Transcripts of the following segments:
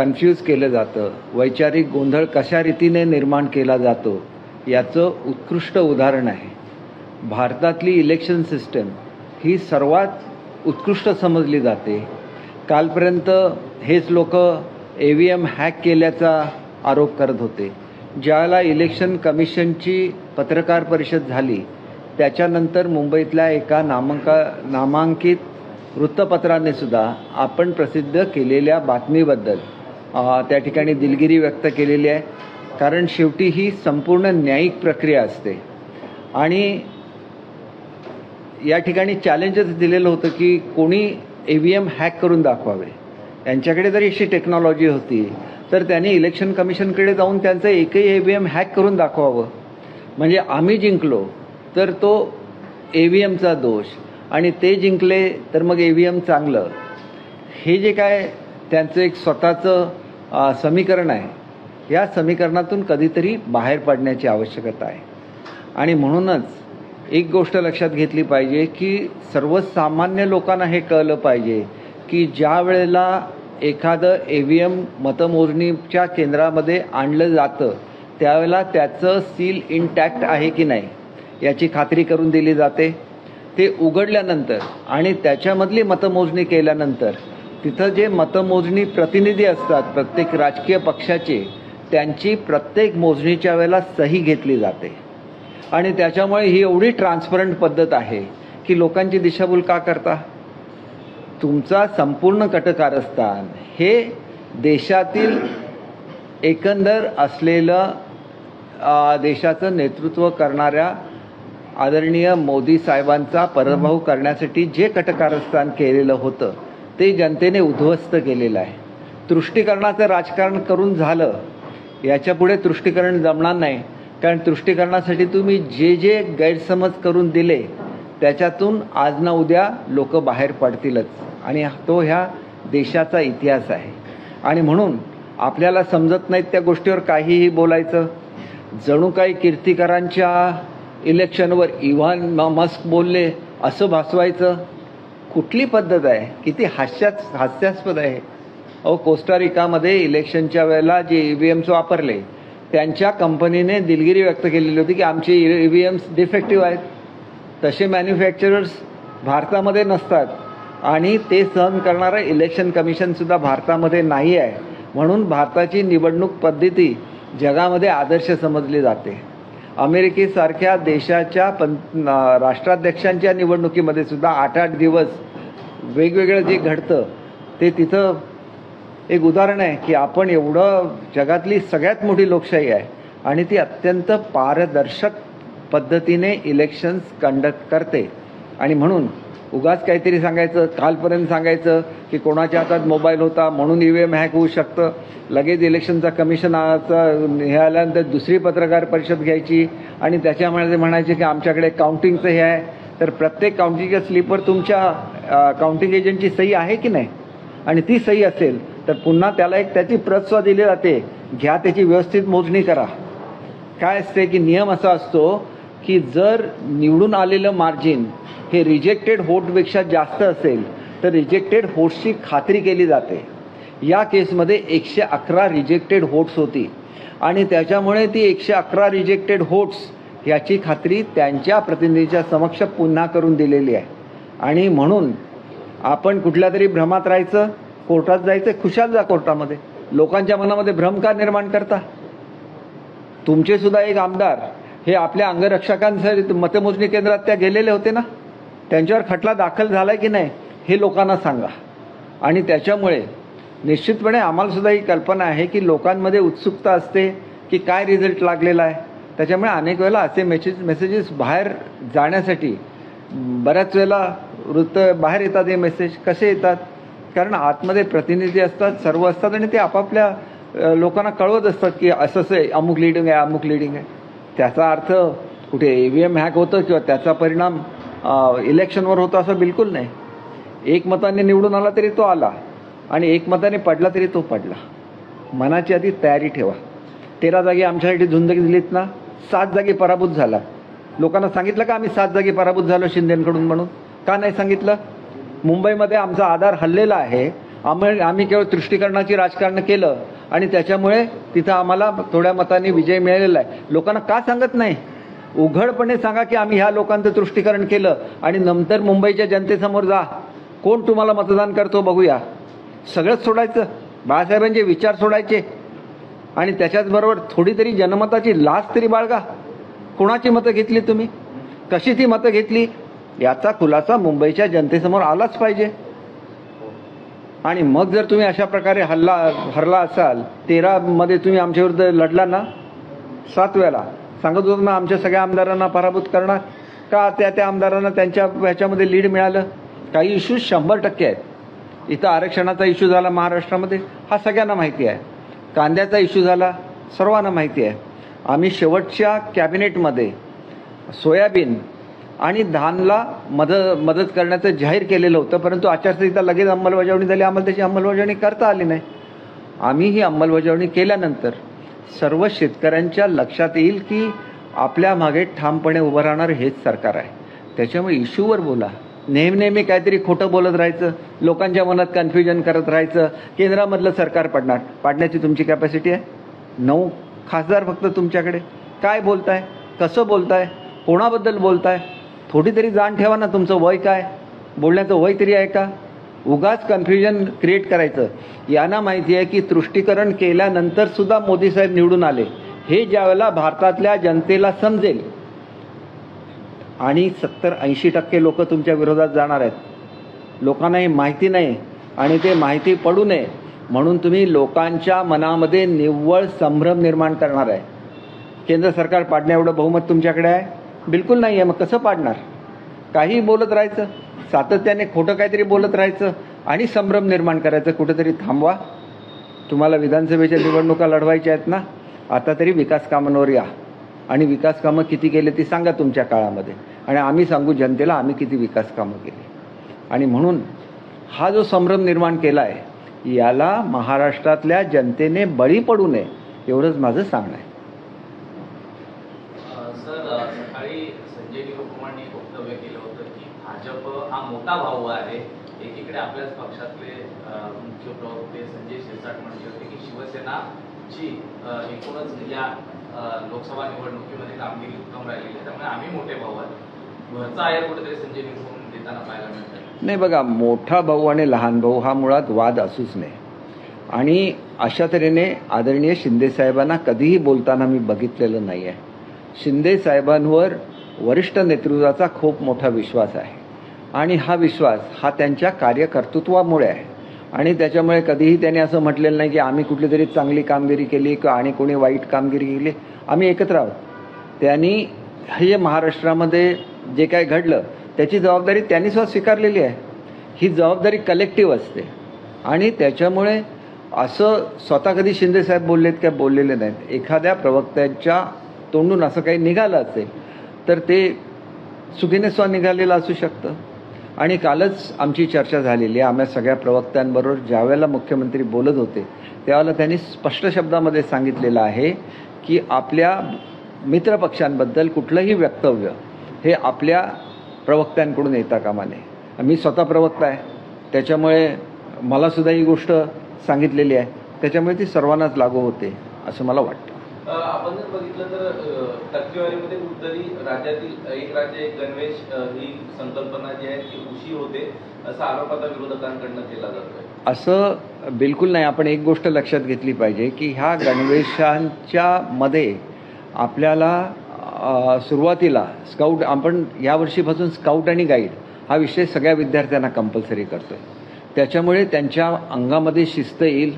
Confuse केलं जातं. वैचारिक गोंधळ कशा रीतीने निर्माण केला जातो याचं उत्कृष्ट उदाहरण आहे. भारतातली इलेक्शन सिस्टम ही सर्वात उत्कृष्ट समजली जाते. कालपर्यंत हेच लोक ए व्ही एम हॅक केल्याचा आरोप करत होते. ज्याला इलेक्शन कमिशनची पत्रकार परिषद झाली त्याच्यानंतर मुंबईतल्या एका नामांका नामांकित वृत्तपत्राने सुद्धा आपण प्रसिद्ध केलेल्या बातमीबद्दल त्या ठिकाणी दिलगिरी व्यक्त केलेली आहे. कारण शेवटी ही संपूर्ण न्यायिक प्रक्रिया असते. आणि या ठिकाणी चॅलेंजच दिलेलं होतं की कोणी ए व्ही एम हॅक करून दाखवावे. त्यांच्याकडे जरी अशी टेक्नॉलॉजी होती तर त्यांनी इलेक्शन कमिशनकडे जाऊन त्यांचं एकही ए व्ही एम हॅक करून दाखवावं. म्हणजे आम्ही जिंकलो तर तो ए व्ही एमचा दोष. आणि ते जिंकले तर मग ए व्ही एम चांगलं. हे जे काय त्यांचं एक स्वतःचं समीकरण आहे. या समीकरणातून कधीतरी बाहेर पडण्याची आवश्यकता आहे. आणि म्हणूनच एक गोष्ट लक्षात घेतली पाहिजे की सर्वसामान्य लोकांना हे कळलं पाहिजे की ज्या वेळेला एखादं ए व्ही एम मतमोजणीच्या केंद्रामध्ये आणलं जातं त्यावेळेला त्याचं सील इंटॅक्ट आहे की नाही याची खात्री करून दिली जाते. ते उघडल्यानंतर आणि त्याच्यामधली मतमोजणी केल्यानंतर तिथं जे मतमोजणी प्रतिनिधी असतात प्रत्येक राजकीय पक्षाचे त्यांची प्रत्येक मोजणीच्या वेळेला सही घेतली जाते. आणि त्याच्यामुळे ही एवढी ट्रान्सपरंट पद्धत आहे की लोकांची दिशाभूल का करता? तुमचा संपूर्ण कटकारस्थान हे देशातील एकंदर असलेलं देशाचं नेतृत्व करणाऱ्या आदरणीय मोदी साहेबांचा पराभव करण्यासाठी जे कटकारस्थान केलेलं होतं ते जनतेने उद्ध्वस्त केलेलं आहे. तुष्टीकरणाचं राजकारण करून झालं याच्यापुढे तुष्टीकरण जमणार नाही. कारण तुष्टीकरणासाठी तुम्ही जे जे गैरसमज करून दिले त्याच्यातून आज ना उद्या लोक बाहेर पडतीलच. आणि तो ह्या देशाचा इतिहास आहे. आणि म्हणून आपल्याला समजत नाहीत त्या गोष्टीवर काहीही बोलायचं. जणू काही कीर्तिकरांच्या इलेक्शनवर इव्हान म- मस्क बोलले असं भासवायचं. कुठली पद्धत आहे? किती हास्यास हास्यास्पद आहे? अहो कोस्टारिकामध्ये इलेक्शनच्या वेळेला जे ई व्ही एम्स वापरले त्यांच्या कंपनीने दिलगिरी व्यक्त केलेली होती की आमचे ई व्ही एम्स डिफेक्टिव्ह आहेत. तसे मॅन्युफॅक्चरर्स भारतामध्ये नसतात आणि ते सहन करणारं इलेक्शन कमिशनसुद्धा भारतामध्ये नाही आहे. म्हणून भारताची निवडणूक पद्धती जगामध्ये आदर्श समजली जाते. अमेरिकेसारख्या देशाच्या पं राष्ट्राध्यक्षांच्या निवडणुकीमध्ये सुद्धा आठ आठ दिवस वेगवेगळं जे घडतं ते तिथं एक उदाहरण आहे की आपण एवढं जगातली सगळ्यात मोठी लोकशाही आहे आणि ती अत्यंत पारदर्शक पद्धतीने इलेक्शन्स कंडक्ट करते. आणि म्हणून उगाच काहीतरी सांगायचं कालपर्यंत सांगायचं की कोणाच्या हातात मोबाईल होता म्हणून ई व्ही एम हॅक होऊ शकतं. लगेच इलेक्शनचा कमिशनाचा हे आल्यानंतर दुसरी पत्रकार परिषद घ्यायची आणि त्याच्यामध्ये ते म्हणायचे की आमच्याकडे काउंटिंगचं हे आहे. तर प्रत्येक काउंटिंगच्या स्लीपर तुमच्या काउंटिंग एजंटची सही आहे की नाही? आणि ती सही असेल तर पुन्हा त्याला एक त्याची प्रतस्वा दिली जाते घ्या त्याची व्यवस्थित मोजणी करा. काय असते की नियम असा असतो की जर निवडून आलेलं मार्जिन हे रिजेक्टेड होटपेक्षा जास्त असेल तर रिजेक्टेड होट्सची खात्री केली जाते. या केसमध्ये एकशे अकरा रिजेक्टेड होट्स होती. आणि त्याच्यामुळे ती एकशे अकरा रिजेक्टेड होट्स याची खात्री त्यांच्या प्रतिनिधीच्या समक्ष पुन्हा करून दिलेली आहे. आणि म्हणून आपण कुठल्या तरी भ्रमात राहायचं कोर्टात जायचं खुशाल जा कोर्टामध्ये. लोकांच्या मनामध्ये भ्रम का निर्माण करता? तुमचे सुद्धा एक आमदार हे आपल्या अंगरक्षकांसाठी मतमोजणी केंद्रात त्या गेलेले होते ना? त्यांच्यावर खटला दाखल झालाय की नाही हे लोकांना सांगा. आणि त्याच्यामुळे निश्चितपणे आम्हालासुद्धा ही कल्पना आहे की लोकांमध्ये उत्सुकता असते की काय रिझल्ट लागलेला आहे. त्याच्यामुळे अनेक वेळेला असे मेसेज मेसेजेस बाहेर जाण्यासाठी बऱ्याच वेळेला वृत्त बाहेर येतात हे मेसेज कसे येतात? कारण आतमध्ये प्रतिनिधी असतात सर्व असतात आणि ते आपापल्या लोकांना कळवत असतात की असं असं आहे, अमुक लिडिंग आहे अमुक लिडिंग आहे. त्याचा अर्थ कुठे ए व्ही एम हॅक होतं किंवा त्याचा परिणाम इलेक्शनवर होतो असं बिलकुल नाही. एक मताने निवडून आला तरी तो आला आणि एक मताने पडला तरी तो पडला. मनाची आधी तयारी ठेवा. तेरा जागी आमच्यासाठी झुंज दिलीत ना सात जागी पराभूत झाला. लोकांना सांगितलं का आम्ही सात जागी पराभूत झालो शिंदेकडून म्हणून? का नाही सांगितलं? मुंबईमध्ये आमचा आधार हल्लेला आहे. आम्ही आम्ही केवळ तुष्टीकरणाची राजकारण केलं आणि त्याच्यामुळे तिथं आम्हाला थोड्या मताने विजय मिळालेला आहे. लोकांना का सांगत नाही? उघडपणे सांगा की आम्ही ह्या लोकांचं तुष्टीकरण केलं आणि नंतर मुंबईच्या जनतेसमोर जा. कोण तुम्हाला मतदान करतो बघूया. सगळंच सोडायचं. बाळासाहेबांचे विचार सोडायचे. आणि त्याच्याचबरोबर थोडी तरी जनमताची लाच तरी बाळगा. कोणाची मतं घेतली तुम्ही? कशी ती मतं घेतली? याचा खुलासा मुंबईच्या जनतेसमोर आलाच पाहिजे. आणि मग जर तुम्ही अशा प्रकारे हल्ला हरला असाल तेरामध्ये तुम्ही आमच्याविरुद्ध लढला ना? सात वेळा. सांगत होतो ना आमच्या सगळ्या आमदारांना पराभूत करणार. का त्या त्या आमदारांना त्यांच्या ह्याच्यामध्ये लीड मिळालं? काही इश्यू शंभर टक्के आहेत. इथं आरक्षणाचा इश्यू झाला महाराष्ट्रामध्ये हा सगळ्यांना माहिती आहे. कांद्याचा इश्यू झाला सर्वांना माहिती आहे. आम्ही शेवटच्या कॅबिनेटमध्ये सोयाबीन आणि धानला मदत मदत करण्याचं जाहीर केलेलं होतं परंतु आचारसंहिता लगेच अंमलबजावणी झाली. आम्हाला त्याची अंमलबजावणी करता आली नाही. आम्ही ही अंमलबजावणी केल्यानंतर सर्व शेतकऱ्यांच्या लक्षात येईल की आपल्या मागे ठामपणे उभं राहणारं हेच सरकार आहे. त्याच्यामुळे इश्यूवर बोला. नेहमी नेहमी काहीतरी खोटं बोलत राहायचं लोकांच्या मनात कन्फ्युजन करत राहायचं केंद्रामधलं सरकार पडणार. पाडण्याची तुमची कॅपॅसिटी आहे? नऊ खासदार फक्त तुमच्याकडे. काय बोलताय? कसं बोलताय? कोणाबद्दल बोलताय? थोडी तरी जाण ठेवा ना तुमचं वय काय? बोलण्याचं वय तरी आहे का? उगाच कन्फ्युजन क्रिएट करायचं. यांना माहिती आहे की तुष्टीकरण केल्यानंतर सुद्धा मोदी साहेब निवडून आले. हे ज्यावेळेला भारतातल्या जनतेला समजेल. आणि सत्तर ऐंशी टक्के लोक तुमच्या विरोधात जाणार आहेत. लोकांना हे माहिती नाही आणि ते माहिती पडू नये. म्हणून तुम्ही लोकांच्या मनामध्ये निव्वळ संभ्रम निर्माण करणार आहे. केंद्र सरकार पाडण्या एवढं बहुमत तुमच्याकडे आहे? बिलकुल नाही आहे मग कसं पाडणार? काही बोलत राहायचं सातत्याने खोटं काहीतरी बोलत राहायचं आणि संभ्रम निर्माण करायचं कुठेतरी थांबवा. तुम्हाला विधानसभेच्या निवडणुका लढवायच्या आहेत ना? आता तरी विकास कामांवर या. आणि विकास कामं किती केले ती सांगा तुमच्या काळामध्ये. आणि आम्ही सांगू जनतेला आम्ही किती विकास कामं केली. आणि म्हणून हा जो संभ्रम निर्माण केला आहे याला महाराष्ट्रातल्या जनतेने बळी पडू नये एवढंच माझं सांगणं आहे अ, सर अ, सकाळी संजय निरुपमांनी एक वक्तव्य केलं होतं की भाजप हा मोठा आहे. एकीकडे आपल्याच पक्षातले मुख्य प्रवक्ते संजय शिरसाट म्हणले होते की शिवसेनाची अ, एकूणच या लोकसभा निवडणुकीमध्ये कामगिरी उत्तम राहिलेली आहे. त्यामुळे आम्ही मोठे भाऊ आहोत. घरचा आयर कुठेतरी संजय निरुपम देताना पाहायला मिळतंय. नाही बघा मोठा भाऊ आणि लहान भाऊ हा मुळात वाद असूच नाही. आणि अशा तऱ्हेने आदरणीय शिंदेसाहेबांना कधीही बोलताना मी बघितलेलं नाही आहे शिंदेसाहेबांवर वरिष्ठ नेतृत्वाचा खूप मोठा विश्वास आहे. आणि हा विश्वास हा त्यांच्या कार्यकर्तृत्वामुळे आहे. आणि त्याच्यामुळे कधीही त्यांनी असं म्हटलेलं नाही की आम्ही कुठली तरी चांगली कामगिरी केली किंवा आणि कोणी वाईट कामगिरी केली. आम्ही एकत्र आहोत. त्यांनी हे महाराष्ट्रामध्ये जे काय घडलं त्याची जबाबदारी त्यांनी सुद्धा स्वीकारलेली आहे. ही जबाबदारी कलेक्टिव्ह असते. आणि त्याच्यामुळे असं स्वतः कधी शिंदेसाहेब बोललेत काय बोललेले नाहीत. एखाद्या प्रवक्त्याच्या तोंडून असं काही निघालं असेल तर ते चुकीने स्व निघालेलं असू शकतं. आणि कालच आमची चर्चा झालेली आहे. आम्ही सगळ्या प्रवक्त्यांबरोबर ज्यावेळेला मुख्यमंत्री बोलत होते त्यावेळेला त्यांनी स्पष्ट शब्दामध्ये सांगितलेलं आहे की आपल्या मित्रपक्षांबद्दल कुठलंही वक्तव्य हे आपल्या प्रवक्त्यांकडून येता कामा नये. मी स्वतः प्रवक्ता आहे. त्याच्यामुळे मलासुद्धा ही गोष्ट सांगितलेली आहे. त्याच्यामुळे ती सर्वांनाच लागू होते असं मला वाटतं. आपण जर बघितलं तर टक्केवारीमध्ये कुठतरी राज्यातील एक राज्य एक गणवेश ही संकल्पना जी आहे ती उशी होते असा आरोप आता विरोधकांकडनं केला जातोय. असं बिलकुल नाही. आपण एक गोष्ट लक्षात घेतली पाहिजे की ह्या गणवेशांच्या मध्ये आपल्याला सुरुवातीला स्काउट आपण यावर्षीपासून स्काउट आणि गाईड हा विषय सगळ्या विद्यार्थ्यांना कंपल्सरी करतो आहे त्याच्यामुळे त्यांच्या अंगामध्ये शिस्त येईल.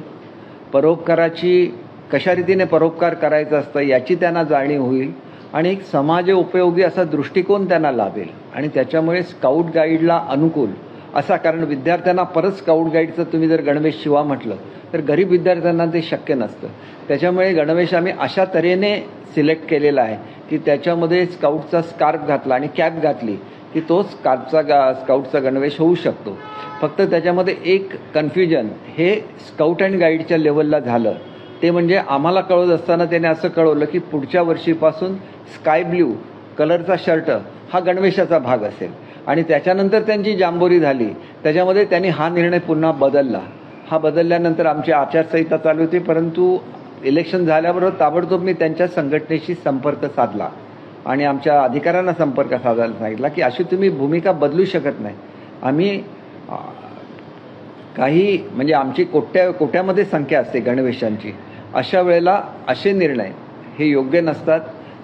परोपकाराची कशा रीतीने परोपकार करायचा असतं याची त्यांना जाणीव होईल आणि एक समाज उपयोगी असा दृष्टिकोन त्यांना लाभेल. आणि त्याच्यामुळे स्काउट गाईडला अनुकूल असा कारण विद्यार्थ्यांना परत स्काउट गाईडचं तुम्ही जर गणवेश शिवा म्हटलं तर गरीब विद्यार्थ्यांना ते शक्य नसतं. त्याच्यामुळे गणवेश आम्ही अशा तऱ्हेने सिलेक्ट केलेला आहे की त्याच्यामध्ये स्काउटचा स्कार्फ घातला आणि कॅप घातली की तो स्कार्फचा गा स्काउटचा गणवेश होऊ शकतो. फक्त त्याच्यामध्ये एक कन्फ्युजन हे स्काउट अँड गाईडच्या लेवलला झालं. ते म्हणजे आम्हाला कळत असताना त्याने असं कळवलं की पुढच्या वर्षीपासून स्काय ब्ल्यू कलरचा शर्ट हा गणवेशाचा भाग असेल. आणि त्याच्यानंतर त्यांची जांबोरी झाली. त्याच्यामध्ये त्यांनी हा निर्णय पुन्हा बदलला. हा बदलल्यानंतर आमची आचारसंहिता चालू होती परंतु इलेक्शन झाल्याबरोबर ताबडतोब मी त्यांच्या संघटनेशी संपर्क साधला. आणि आमच्या अधिकाऱ्यांना संपर्क साधायला सांगितला की अशी तुम्ही भूमिका बदलू शकत नाही. आम्ही काही म्हणजे आमची कोट्या कोट्यामध्ये संख्या असते गणवेशांची. अशा वेळेला असे निर्णय हे योग्य नसतात.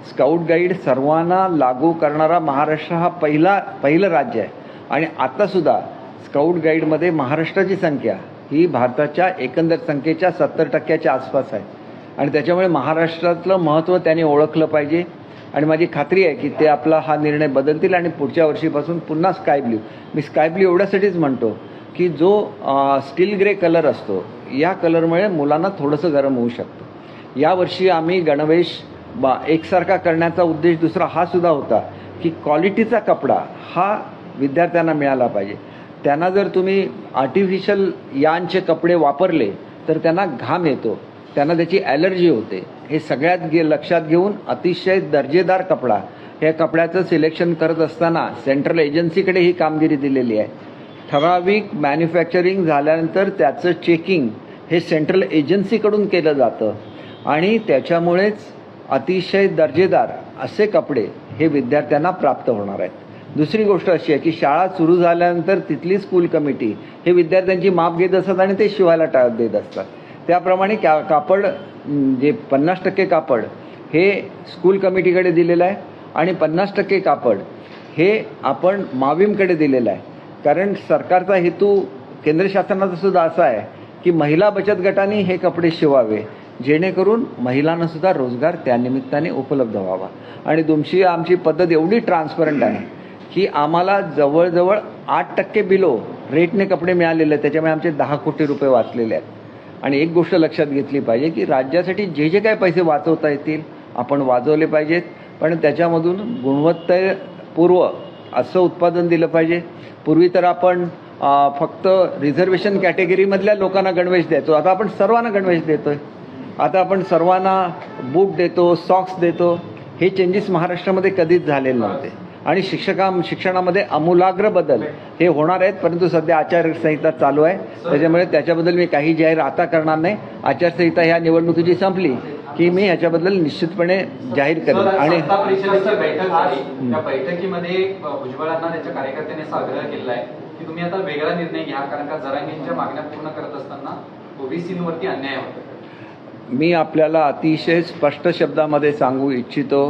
स्काउट गाईड सर्वांना लागू करणारा महाराष्ट्र हा पहिला पहिलं राज्य आहे. आणि आत्तासुद्धा स्काउट गाईडमध्ये महाराष्ट्राची संख्या ही भारताच्या एकंदर संख्येच्या सत्तर टक्क्याच्या आसपास आहे. आणि त्याच्यामुळे महाराष्ट्रातलं महत्त्व त्याने ओळखलं पाहिजे. आणि माझी खात्री आहे की ते आपला हा निर्णय बदलतील आणि पुढच्या वर्षीपासून पुन्हा स्काय ब्ल्यू मी स्काय ब्ल्यू एवढ्यासाठीच म्हणतो की जो स्टील ग्रे कलर असतो या कलरमुळे मुलांना थोडंसं गरम होऊ शकतं. यावर्षी आम्ही गणवेश बा एकसारखा करण्याचा उद्देश दुसरा हा सुद्धा होता की क्वालिटीचा कपडा हा विद्यार्थ्यांना मिळाला पाहिजे. त्यांना जर तुम्ही आर्टिफिशियल यांचे कपडे वापरले तर त्यांना घाम येतो त्यांना त्याची ॲलर्जी होते. हे सगळ्यात गे लक्षात घेऊन अतिशय दर्जेदार कपडा. या कपड्याचं सिलेक्शन करत असताना सेंट्रल एजन्सीकडे ही कामगिरी दिलेली आहे. ठराविक मॅन्युफॅक्चरिंग झाल्यानंतर त्याचं चेकिंग हे सेंट्रल एजन्सीकडून केलं जातं. आणि त्याच्यामुळेच अतिशय दर्जेदार असे कपडे हे विद्यार्थ्यांना प्राप्त होणार आहेत. दुसरी गोष्ट अशी आहे की शाळा सुरू झाल्यानंतर तिथली स्कूल कमिटी हे विद्यार्थ्यांची माप घेत असतात आणि ते शिवायला टाळत देत असतात. त्याप्रमाणे का कापड जे पन्नास टक्के कापड हे स्कूल कमिटीकडे दिलेलं आहे आणि पन्नास टक्के कापड हे आपण माविमकडे दिलेलं आहे. कारण सरकारचा हेतू केंद्र शासनाचा सुद्धा असा आहे की महिला बचत गटांनी हे कपडे शिवावे जेणेकरून महिलांना सुद्धा रोजगार त्यानिमित्ताने उपलब्ध व्हावा. आणि तुमची आमची पद्धत एवढी ट्रान्सपरंट आहे की आम्हाला जवळजवळ आठ टक्के बिलो रेटने कपडे मिळालेले आहेत. त्याच्यामुळे आमचे दहा कोटी रुपये वाचलेले आहेत. आणि एक गोष्ट लक्षात घेतली पाहिजे की राज्यासाठी जे जे काय पैसे वाचवता येतील आपण वाचवले पाहिजेत. पण त्याच्यामधून गुणवत्तापूर्व असं उत्पादन दिलं पाहिजे. पूर्वी तर आपण फक्त रिझर्वेशन कॅटेगरीमधल्या लोकांना गणवेश द्यायचो. आता आपण सर्वांना गणवेश देतोय. आता आपण सर्वांना बूट देतो सॉक्स देतो. हे चेंजेस महाराष्ट्रामध्ये कधीच झालेले नव्हते. आणि शिक्षका शिक्षणामध्ये आमूलाग्र बदल हे होणार आहेत. परंतु सध्या आचारसंहिता चालू आहे. त्याच्यामुळे त्याच्याबद्दल मी काही जाहीर आता करणार नाही. आचारसंहिता ह्या निवडणुकीची संपली. की मी ह्याच्याबद्दल निश्चितपणे जाहीर करेन. आणि बैठक त्या बैठकीमध्ये भुजबळांना त्यांच्या कार्यकर्त्यांनी असा आग्रह केला आहे. की तुम्ही आता वेगळा निर्णय घ्या कारण का जरांगींच्या मागण्या पूर्ण करत असताना ओबीसीवरती अन्याय होतो मी आपल्याला अतिशय स्पष्ट शब्दामध्ये सांगू इच्छितो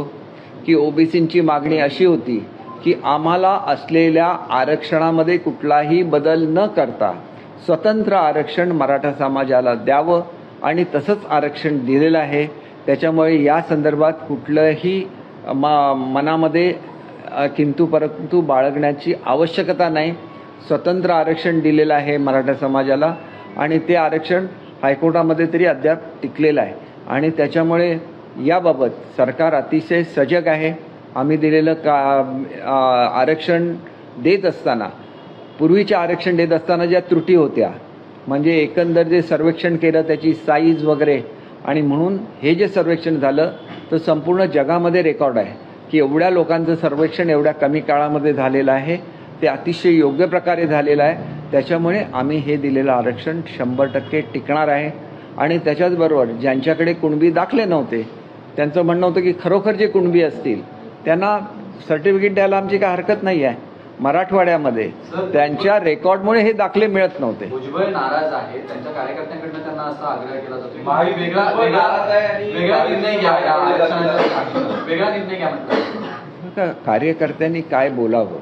की ओबीसींची मागणी अशी होती की आम्हाला असलेल्या आरक्षणामध्ये कुठलाही बदल न करता स्वतंत्र आरक्षण मराठा समाजाला द्यावं आणि तसंच आरक्षण दिलेलं आहे. त्याच्यामुळे या संदर्भात कुठलंही मा मनामध्ये किंतु परंतु बाळगण्याची आवश्यकता नाही. स्वतंत्र आरक्षण दिलेलं आहे मराठा समाजाला आणि ते आरक्षण हायकोर्टामध्ये तरी अद्याप टिकलेलं आहे. आणि त्याच्यामुळे याबाबत सरकार अतिशय सजग आहे. आम्ही दिलेलं का आरक्षण देत असताना पूर्वीचे आरक्षण देत असताना ज्या त्रुटी होत्या म्हणजे एकंदर जे सर्वेक्षण केलं त्याची साईज वगैरे आणि म्हणून हे जे सर्वेक्षण झालं तर संपूर्ण जगामध्ये रेकॉर्ड आहे की एवढ्या लोकांचं सर्वेक्षण एवढ्या कमी काळामध्ये झालेलं आहे. ते अतिशय योग्य प्रकारे झालेलं आहे. त्याच्यामुळे आम्ही हे दिलेलं आरक्षण शंभर टक्के टिकणार आहे. आणि त्याच्याचबरोबर ज्यांच्याकडे कुणबी दाखले नव्हते त्यांचं म्हणणं होतं की खरोखर जे कुणबी असतील त्यांना सर्टिफिकेट द्यायला आमची काय हरकत नाही आहे मराठवाड्यामध्ये त्यांच्या रेकॉर्डमुळे हे दाखले मिळत नव्हते. भुजबळ नाराज आहे. त्यांच्या कार्यकर्त्यांकडनं त्यांना असा आग्रह केला जातो की महायुती तुम्ही वेगळा भुजबळ नाराज आहे आणि- वेगळा निर्णय घ्या या आरक्षणाच्या वेगळा निर्णय घ्या म्हणतात का कार्यकर्त्यांनी काय बोलावं?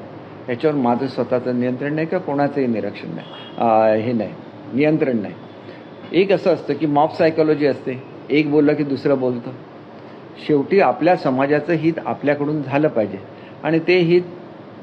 याच्यावर माझं स्वतःचं नियंत्रण नाही का? कोणाचंही निरीक्षण नाही. हे नाही. नियंत्रण नाही. एक असं असतं की मॉब सायकोलॉजी असते. एक बोललं की दुसरं बोलतं. शेवटी आपल्या समाजाचं हित आपल्याकडून झालं पाहिजे. आणि ते हित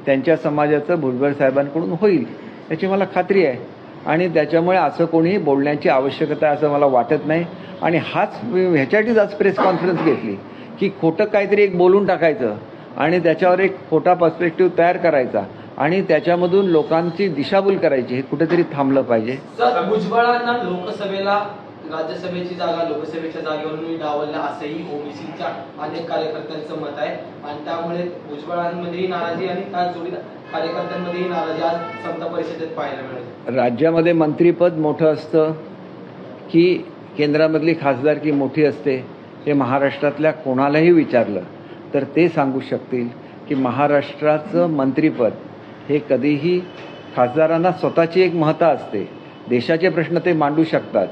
त्यांच्या समाजाचं भुजबळ साहेबांकडून होईल याची मला खात्री आहे. आणि त्याच्यामुळे असं कोणीही बोलण्याची आवश्यकता आहे असं मला वाटत नाही. आणि हाच ह्याच्यासाठीच आज प्रेस कॉन्फरन्स घेतली की खोटं काहीतरी एक बोलून टाकायचं आणि त्याच्यावर एक खोटा पर्स्पेक्टिव्ह तयार करायचा आणि त्याच्यामधून लोकांची दिशाभूल करायची हे कुठेतरी थांबलं पाहिजे. भुजबळांना लोकसभेला राज्यसभेची जागा लोकसभेच्या जागेवरून डावलला असंही ओबीसीच्या अनेक कार्यकर्त्यांचं मत आहे. आणि त्यामुळे भुजबळांमध्येही नाराजी आणि त्याच जोडी कार्यकर्त्यांमध्येही नाराजी आज समता परिषदेत पाहायला मिळेल. राज्यामध्ये मंत्रीपद मोठं असतं की केंद्रामधली खासदारकी मोठी असते हे महाराष्ट्रातल्या कोणालाही विचारलं तर ते सांगू शकतील की महाराष्ट्राचं मंत्रीपद हे कधीही खासदारांना स्वतःची एक महत्ता असते. देशाचे प्रश्न ते मांडू शकतात.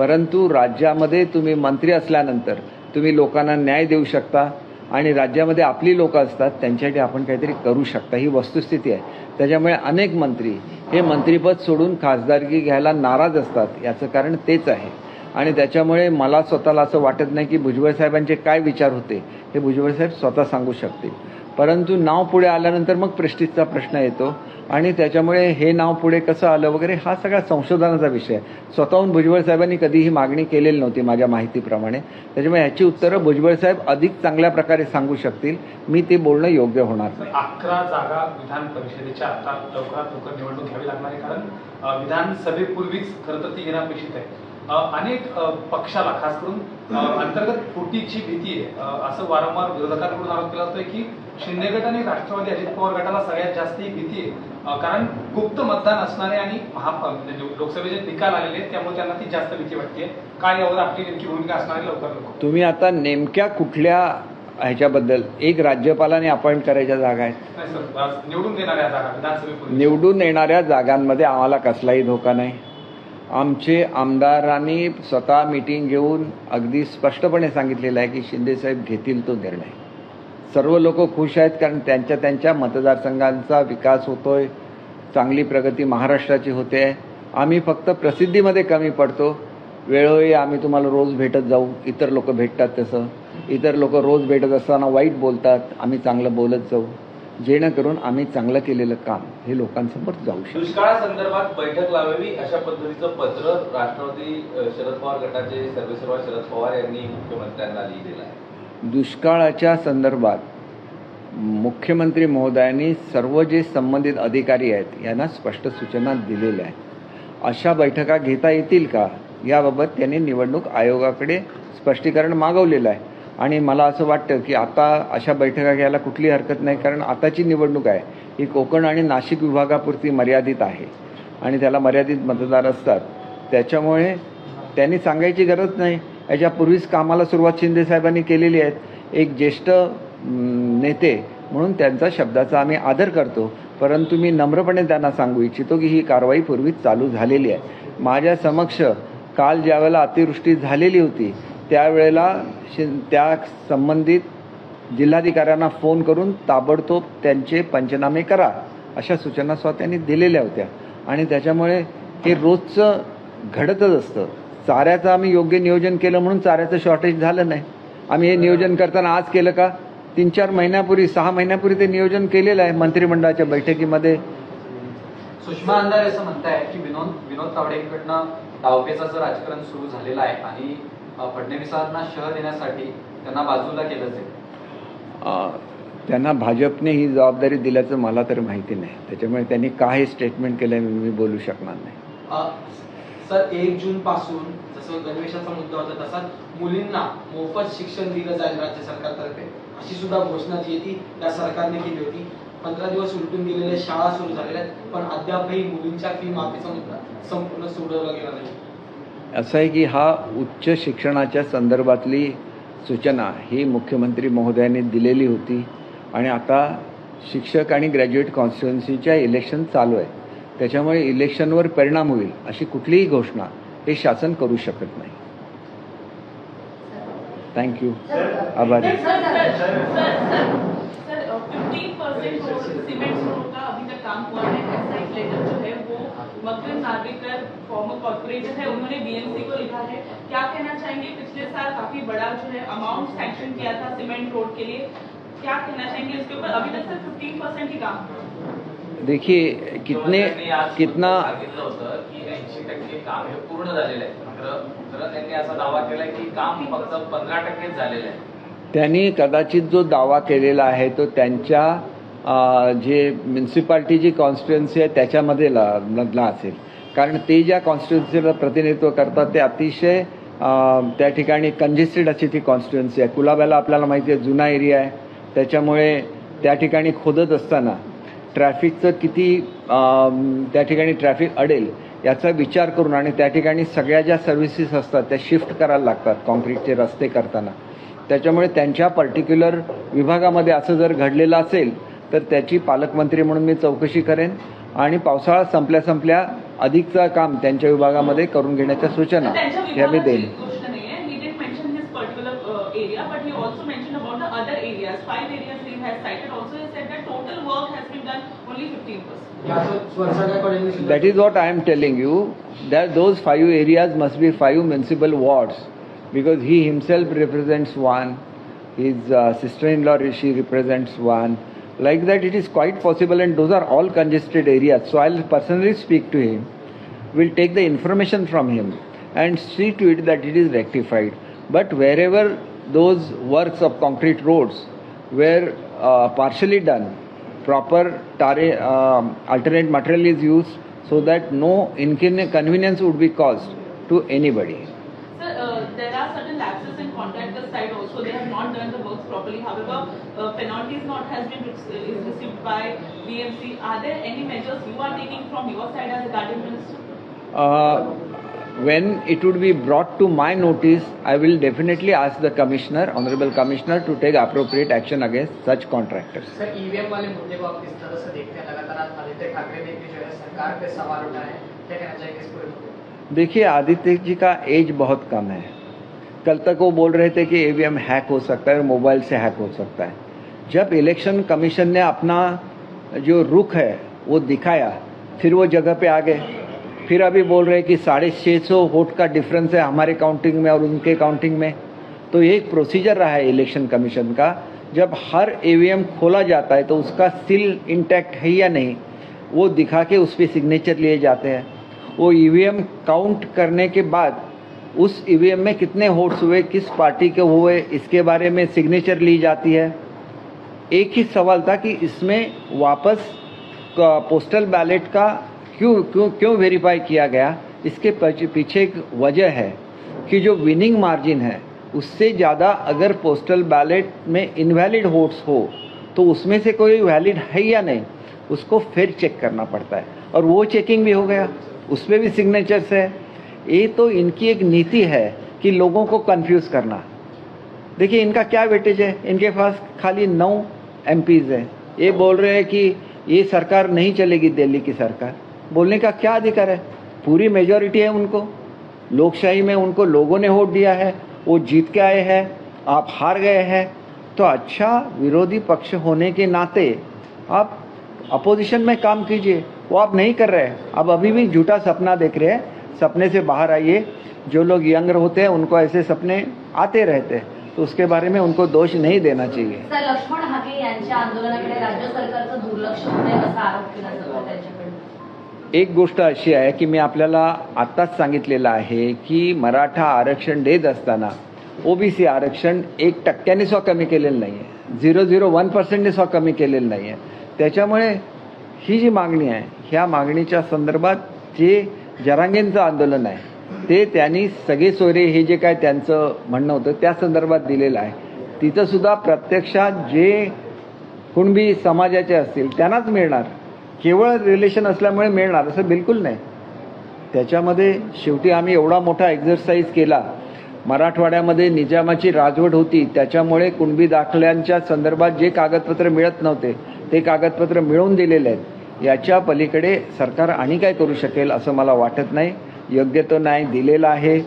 परंतु राज्यामध्ये तुम्ही मंत्री असल्यानंतर तुम्ही लोकांना न्याय देऊ शकता आणि राज्यामध्ये आपली लोकं असतात त्यांच्यासाठी आपण काहीतरी करू शकता. ही वस्तुस्थिती आहे. त्याच्यामुळे अनेक मंत्री हे मंत्रीपद सोडून खासदारकी घ्यायला नाराज असतात याचं कारण तेच आहे. आणि त्याच्यामुळे मला स्वतःला असं वाटत नाही की भुजबळ साहेबांचे काय विचार होते हे भुजबळ साहेब स्वतः सांगू शकतील. परंतु नाव पुढे आल्यानंतर मग प्रेस्टिजचा प्रश्न येतो. आणि त्याच्यामुळे हे नाव पुढे कसं आलं वगैरे हा सगळा संशोधनाचा विषय स्वतःहून भुजबळ साहेबांनी कधीही मागणी केलेली नव्हती माझ्या माहितीप्रमाणे. त्याच्यामुळे ह्याची उत्तरं भुजबळ साहेब अधिक चांगल्या प्रकारे सांगू शकतील. मी ते बोलणं योग्य होणार नाही. अकरा जागा विधान परिषदेच्या आता लवकरात लवकर निवडणूक घ्यावी लागणार आहे कारण विधानसभेपूर्वीच खरं तर ती घेणं अपेक्षित आहे. अनेक पक्षाला खास करून अंतर्गत फुटीची भीती आहे. असं वारंवार विरोधकांकडून आरोप केला जातोय की शिंदे गट आणि राष्ट्रवादी अजित पवार गटाला सगळ्यात जास्त ही भीती आहे. कारण गुप्त मतदान असणारे आणि महा म्हणजे लोकसभेचे निकाल आलेले त्यामुळे त्यांना ती जास्त भीती वाटते. काय यावर आपली नेमकी भूमिका असणार लवकर लवकर तुम्ही आता नेमक्या कुठल्या ह्याच्याबद्दल एक राज्यपालाने अपॉइंट करायच्या जागा आहेत? निवडून देणाऱ्या जागा निवडून येणाऱ्या जागांमध्ये आम्हाला कसलाही धोका नाही. आमचे आमदारांनी स्वतः मीटिंग घेऊन अगदी स्पष्टपणे सांगितलेलं आहे की शिंदेसाहेब घेतील तो निर्णय. सर्व लोक खुश आहेत कारण त्यांच्या त्यांच्या मतदारसंघांचा विकास होतोय चांगली प्रगती महाराष्ट्राची होते. आहे आम्ही फक्त प्रसिद्धीमध्ये कमी पडतो. वेळोवेळी आम्ही तुम्हाला रोज भेटत जाऊ. इतर लोक भेटतात तसं. इतर लोक रोज भेटत असताना वाईट बोलतात. आम्ही चांगलं बोलत जाऊ. जेणेकरून आम्ही चांगलं केलेलं काम हे लोकांसमोर जाऊ शकतो. दुष्काळासंदर्भात बैठक लावावी अशा पद्धतीचं पत्र राष्ट्रवादी शरद पवार गटाचे सर्वेसर्वा शरद पवार यांनी मुख्यमंत्र्यांना लिहिलेलं आहे. दुष्काळाच्या संदर्भात मुख्यमंत्री महोदयांनी सर्व जे संबंधित अधिकारी आहेत यांना स्पष्ट सूचना दिलेल्या आहेत. अशा बैठका घेता येतील का? याबाबत त्यांनी निवडणूक आयोगाकडे स्पष्टीकरण मागवलेलं आहे. आणि मला असं वाटतं की आता अशा बैठका घ्यायला कुठली हरकत नाही कारण आताची निवडणूक आहे. ही कोकण आणि नाशिक विभागापुरती मर्यादित आहे. आणि त्याला मर्यादित मतदार असतात. त्याच्यामुळे त्यांनी सांगायची गरज नाही. याच्यापूर्वीच कामाला सुरुवात शिंदे साहेबांनी केलेली आहे. एक ज्येष्ठ नेते म्हणून त्यांचा शब्दाचा आम्ही आदर करतो. परंतु मी नम्रपणे त्यांना सांगू इच्छितो की ही कारवाई पूर्वीच चालू झालेली आहे. माझ्या समक्ष काल ज्यावेळेला अतिवृष्टी झालेली होती त्यावेळेला शि त्या संबंधित जिल्हाधिकाऱ्यांना फोन करून ताबडतोब त्यांचे पंचनामे करा अशा सूचना स्वतः त्यांनी दिलेल्या होत्या. आणि त्याच्यामुळे हे रोजचं घडतच असतं. चाऱ्याचं आम्ही योग्य नियोजन केलं म्हणून चाऱ्याचं शॉर्टेज झालं नाही. आम्ही हे नियोजन करताना आज केलं का? तीन चार महिन्यापूर्वी सहा महिन्यापूर्वी ते नियोजन केलेलं आहे मंत्रिमंडळाच्या बैठकीमध्ये. सुषमा अंधारे असं म्हणताय की विनोद विनोद तावडेकडनं डावपेचाचं राजकारण सुरू झालेलं आहे आणि फडणवीसांना शह देण्यासाठी त्यांना बाजूला केलं जाईल त्यांना भाजपने ही जबाबदारी दिल्याचं मला तर माहिती नाही. त्याच्यामुळे त्यांनी का हे स्टेटमेंट केलं मी बोलू शकणार नाही. सर एक जून पासून जसं गणवेशाचा मुद्दा होता तसाच मुलींना मोफत शिक्षण दिलं जाईल राज्य सरकारतर्फे. अशी सुद्धा घोषणा जी आहे ती या सरकारने केली होती. पंधरा दिवस उलटून गेलेल्या शाळा सुरू झालेल्या आहेत पण अद्यापही मुलींच्या फी माफीचा मुद्दा संपूर्ण सोडवला गेला नाही. असं आहे की हा उच्च शिक्षणाच्या संदर्भातली सूचना ही मुख्यमंत्री महोदयांनी दिलेली होती. आणि आता शिक्षक आणि ग्रॅज्युएट कॉन्स्टिट्युन्सीच्या इलेक्शन चालू आहे. त्याच्यामुळे इलेक्शनवर परिणाम होईल अशी कुठलीही घोषणा हे शासन करू शकत नाही. थँक्यू आभारी. क्या कहना चाहेंगे? पिछले साल काफी बड़ा जो है अमाउंट सैंक्शन किया था सीमेंट रोड के लिए। क्या कहना चाहेंगे इसके ऊपर? अभी तक सिर्फ फिफ्टीन परसेंट ही काम हुआ देखिए कितने कितना हे त्यांनी कदाचित जो दावा केलेला आहे तो त्यांच्या जे म्युन्सिपाल्टी जी कॉन्स्टिट्युएन्सी आहे त्याच्यामध्ये मधला असेल. कारण ते ज्या कॉन्स्टिट्युन्सीला प्रतिनिधित्व करतात ते अतिशय त्या ठिकाणी कंजेस्टेड अशी ती कॉन्स्टिट्युन्सी आहे. कुलाब्याला आपल्याला माहिती आहे जुना एरिया आहे. त्याच्यामुळे त्या ठिकाणी खोदत असताना ट्रॅफिकचं किती त्या ठिकाणी ट्रॅफिक अडेल याचा विचार करून आणि त्या ठिकाणी सगळ्या ज्या सर्व्हिसेस असतात त्या शिफ्ट करायला लागतात कॉन्क्रीटचे रस्ते करताना. त्याच्यामुळे त्यांच्या पर्टिक्युलर विभागामध्ये असं जर घडलेलं असेल तर त्याची पालकमंत्री म्हणून मी चौकशी करेन आणि पावसाळा संपल्या संपल्या अधिकचं काम त्यांच्या विभागामध्ये करून घेण्याच्या सूचना ह्या मी देईन. गोष्ट has cited also said that total work has been done only 15%. That is what I am telling you, that those five areas must be five municipal wards because he himself represents one, his uh, sister-in-law she represents one. Like that it is quite possible and those are all congested areas. So I'll personally speak to him. We'll take the information from him and see to it that it is rectified. But wherever those works of concrete roads where partially done, proper tare, um alternate material is used so that no inconvenience would be caused to anybody. Sir, uh, there are certain lapses in contractor side also. They have not done the works properly. However, uh, penalties not has been re- is received by BMC. Are there any measures you are taking from your side as a guardian minister? When it would be brought to my notice, I will definitely ask the commissioner, honorable commissioner, to take appropriate action against such contractors. Sir EVM वाले मुद्दे को आप किस तरह से देखते हैं? लगातार आदित्य ठाकरे ने भी जो है सरकार पे सवाल उठाए क्या कहना चाहेंगे इस पूरे देखिए आदित्य जी का एज बहुत कम है। कल तक वो बोल रहे थे कि ईवीएम हैक हो सकता है और मोबाइल से हैक हो सकता है। जब इलेक्शन कमीशन ने अपना जो रुख है वो दिखाया फिर वो जगह पे आ गए। फिर अभी बोल रहे हैं कि साढ़े छः सौ वोट का डिफरेंस है हमारे काउंटिंग में और उनके काउंटिंग में। तो ये एक प्रोसीजर रहा है इलेक्शन कमीशन का। जब हर ईवीएम खोला जाता है तो उसका सील इंटैक्ट है या नहीं, वो दिखा के उस पर सिग्नेचर लिए जाते हैं। वो ईवीएम काउंट करने के बाद उस ईवीएम में कितने वोट्स हुए, किस पार्टी के हुए, इसके बारे में सिग्नेचर ली जाती है। एक ही सवाल था कि इसमें वापस पोस्टल बैलेट का क्यों क्यों क्यों वेरीफाई किया गया? इसके पीछे एक वजह है कि जो विनिंग मार्जिन है, उससे ज़्यादा अगर पोस्टल बैलेट में इनवैलिड वोट्स हो तो उसमें से कोई वैलिड है या नहीं, उसको फिर चेक करना पड़ता है। और वो चेकिंग भी हो गया, उसमें भी सिग्नेचर्स है। ये तो इनकी एक नीति है कि लोगों को कंफ्यूज करना। देखिए, इनका क्या वेटेज है? इनके पास खाली नौ एम हैं। ये बोल रहे हैं कि ये सरकार नहीं चलेगी, दिल्ली की सरकार। बोलने का क्या अधिकार है? पूरी मेजोरिटी है उनको। लोकशाही में उनको लोगों ने वोट दिया है। वो जीत के आए हैं। आप हार गए हैं। तो अच्छा विरोधी पक्ष होने के नाते आप अपोजिशन में काम कीजिए। वो आप नहीं कर रहे हैं। आप अभी भी झूठा सपना देख रहे हैं। सपने से बाहर आइए। जो लोग यंग होते हैं, उनको ऐसे सपने आते रहते हैं। तो उसके बारे में उनको दोष नहीं देना चाहिए। सर, लक्ष्मण हाके आंदोलनाकडे राज्य दुर्लक्ष होते असा आरोप एक गोष्ट अशी आहे की मी आपल्याला आत्ताच सांगितलेलं आहे की मराठा आरक्षण देत असताना ओबीसी आरक्षण एक टक्क्याने स्व कमी केलेलं नाही आहे झिरो झिरो वन पर्सेंटने स्व कमी केलेलं नाही आहे त्याच्यामुळे ही जी मागणी आहे ह्या मागणीच्या संदर्भात जे जरांगेंचं आंदोलन आहे ते त्यांनी सगळे सोयरे हे जे काय त्यांचं म्हणणं होतं त्या संदर्भात दिलेलं आहे. तिथंसुद्धा प्रत्यक्षात जे कुणबी समाजाचे असतील त्यांनाच मिळणार. केवळ रिलेशन असल्यामुळे मिळणार असं बिलकुल नाही. त्याच्यामध्ये शेवटी आम्ही एवढा मोठा एक्झरसाईज केला. मराठवाड्यामध्ये निजामाची राजवट होती. त्याच्यामुळे कुणबी दाखल्यांच्या संदर्भात जे कागदपत्र मिळत नव्हते ते कागदपत्र मिळवून दिलेले आहेत. याच्या पलीकडे सरकार आणि काय करू शकेल असं मला वाटत नाही. योग्य तो न्याय दिलेला आहे.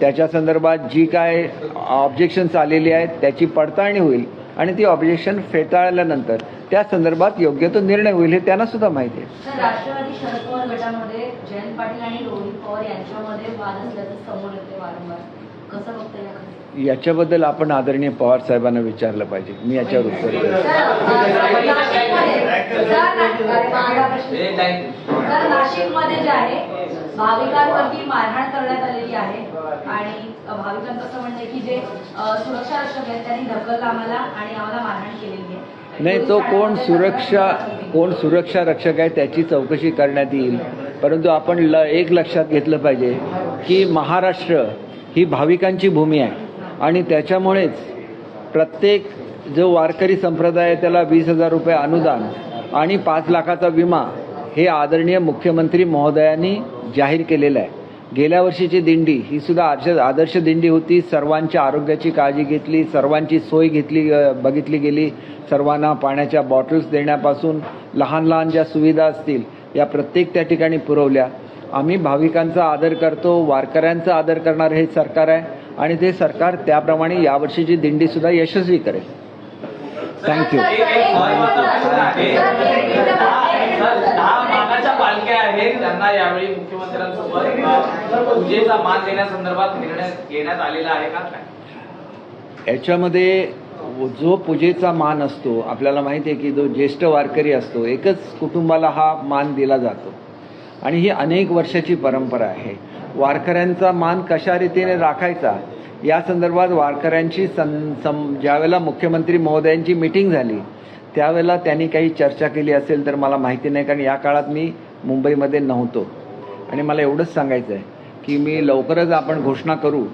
त्याच्या संदर्भात जी काय ऑब्जेक्शन्स आलेली आहेत त्याची पडताळणी होईल आणि ती ऑब्जेक्शन फेटाळल्यानंतर त्या संदर्भात योग्य तो निर्णय होईल हे त्यांना सुद्धा माहिती आहे. सर राष्ट्रवादी शरद पवार गटामध्ये जयंत पाटील आणि रोहित पवार यांच्यामध्ये वाद असल्याचं समोर येते वारंवार. कसं बघता याकडे याच्याबद्दल आपण आदरणीय पवार साहेबांना विचारलं पाहिजे. मी याच्यावर उत्तर देतो. सर अ, नाशिकमध्ये जे आहे भाविकांवरती मारहाण करण्यात आलेली आहे आणि भाविकांचं असं म्हणणं की जे सुरक्षा रक्षक आहेत त्यांनी ढकललं आम्हाला आणि आम्हाला मारहाण केलेली नाही तो कोण सुरक्षा कोण सुरक्षा रक्षक आहे त्याची चौकशी करण्यात येईल. परंतु आपण ल एक लक्षात घेतलं पाहिजे की महाराष्ट्र ही भाविकांची भूमी आहे. आणि त्याच्यामुळेच प्रत्येक जो वारकरी संप्रदाय आहे त्याला वीस हजार रुपये अनुदान आणि पाच लाखाचा विमा हे आदरणीय मुख्यमंत्री महोदयांनी जाहीर केलेलं आहे. गेल्या वर्षीची दिंडी ही सुद्धा आदर्श आदर्श दिंडी होती सर्वांच्या आरोग्याची काळजी घेतली सर्वांची सोय घेतली बघितली गेली सर्वांना पाण्याच्या बॉटल्स देण्यापासून लहान लहान ज्या सुविधा असतील या प्रत्येक त्या ठिकाणी पुरवल्या आम्ही भाविकांचा आदर करतो वारकऱ्यांचा आदर करणारं हे सरकार आहे आणि ते सरकार त्याप्रमाणे यावर्षीची दिंडीसुद्धा यशस्वी करेल थँक्यू एक मानाच्या पालख्या आहेत त्यांना यावेळी मुख्यमंत्र्यांसोबत पूजेचा मान देण्यासंदर्भात निर्णय घेण्यात आलेला आहे का? काय याच्यामध्ये जो पूजेचा मान असतो आपल्याला माहिती आहे की जो ज्येष्ठ वारकरी असतो एकच कुटुंबाला हा मान दिला जातो. आणि ही अनेक वर्षाची परंपरा आहे. वारकऱ्यांचा मान कशा रीतीने राखायचा या संदर्भात वारकऱ्यांची सं सम ज्यावेळेला मुख्यमंत्री महोदयांची मिटिंग झाली त्यावेळेला त्यांनी काही चर्चा केली असेल तर मला माहिती नाही कारण या काळात मी मुंबईमध्ये नव्हतो. आणि मला एवढंच सांगायचं आहे की मी लवकरच आपण घोषणा करू.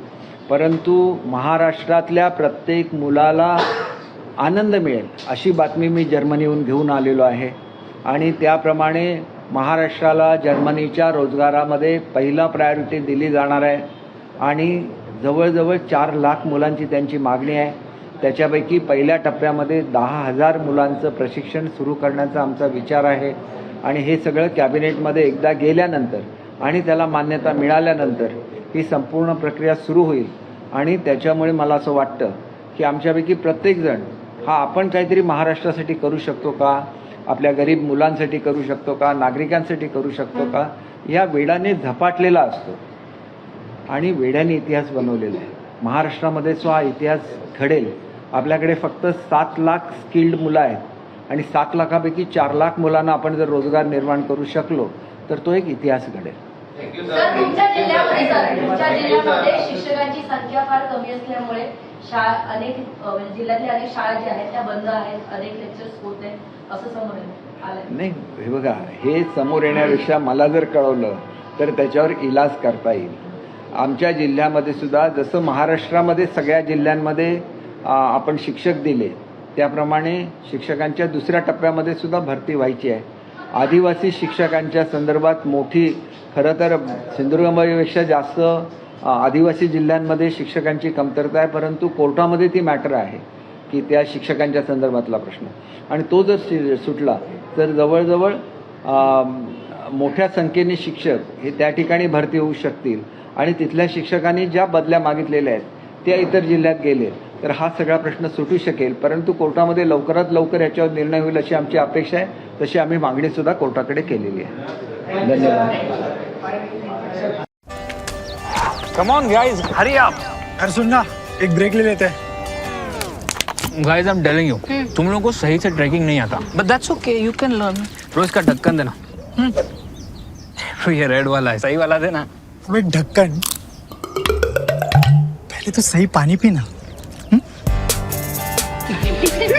परंतु महाराष्ट्रातल्या प्रत्येक मुलाला आनंद मिळेल अशी बातमी मी जर्मनीहून घेऊन आलेलो आहे. आणि त्याप्रमाणे महाराष्ट्राला जर्मनीच्या रोजगारामध्ये पहिला प्रायोरिटी दिली जाणार आहे. आणि जवळजवळ चार लाख मुलांची त्यांची मागणी आहे. त्याच्यापैकी पहिल्या टप्प्यामध्ये दहा हजार मुलांचं प्रशिक्षण सुरू करण्याचा आमचा विचार आहे. आणि हे सगळं कॅबिनेटमध्ये एकदा गेल्यानंतर आणि त्याला मान्यता मिळाल्यानंतर ही संपूर्ण प्रक्रिया सुरू होईल. आणि त्याच्यामुळे मला असं वाटतं की आमच्यापैकी प्रत्येकजण हा आपण काहीतरी महाराष्ट्रासाठी करू शकतो का? आपल्या गरीब मुलांसाठी करू शकतो का? नागरिकांसाठी करू शकतो का? या वेडाने झपाटलेला असतो. आणि वेड्याने इतिहास बनवलेला आहे. महाराष्ट्रामध्ये जो हा इतिहास घडेल. आपल्याकडे फक्त सात लाख स्किल्ड मुलं आहेत. आणि सात लाखापैकी चार लाख मुलांना आपण जर रोजगार निर्माण करू शकलो तर तो एक इतिहास घडेल. थँक्यू सर तुमच्या जिल्ह्यामध्ये सर तुमच्या जिल्ह्यामध्ये शिक्षकांची संख्या फार कमी असल्यामुळे शाळा अनेक अ, म्हणजे जिल्ह्यातल्या अनेक शाळा ज्या आहेत त्या बंद आहेत. अनेक लेक्चर्स होत आहेत. असं समोर आलंय. नाही हे बघा हे समोर येण्यापेक्षा मला जर कळवलं तर त्याच्यावर इलाज करता येईल. आमच्या जिल्ह्यामध्ये सुद्धा जसं महाराष्ट्रामध्ये सगळ्या जिल्ह्यांमध्ये आपण शिक्षक दिले. त्याप्रमाणे शिक्षकांच्या दुसऱ्या टप्प्यामध्ये सुद्धा भरती व्हायची आहे. आदिवासी शिक्षकांच्या संदर्भात मोठी खरं तर सिंधुदुर्गपेक्षा जास्त आदिवासी जिल्ह्यांमध्ये शिक्षकांची कमतरता आहे परंतु कोर्टामध्ये ती मॅटर आहे की त्या शिक्षकांच्या संदर्भातला प्रश्न. आणि तो जर सि- सुटला तर जवळजवळ मोठ्या संख्येने शिक्षक हे त्या ठिकाणी भरती होऊ शकतील. आणि तिथल्या शिक्षकांनी ज्या बदल्या मागितलेल्या आहेत त्या इतर जिल्ह्यात गेले. तर हा सगळा प्रश्न सुटू शकेल. परंतु कोर्टामध्ये लवकरात लवकर याच्यावर निर्णय होईल अशी आमची अपेक्षा आहे. तशी आम्ही मागणीसुद्धा कोर्टाकडे केलेली आहे. धन्यवाद. कम ऑन गाइस हरी आप अरे सुन ना एक ब्रेक ले लेते. हैं guys I am telling you तुम लोगों को सही से ट्रैकिंग नहीं आता. But that's okay you can learn रोज का ढक्कन देना. तो ये रेड वाला है सही वाला देना. अबे ढक्कन? पहले तो सही पानी पीना.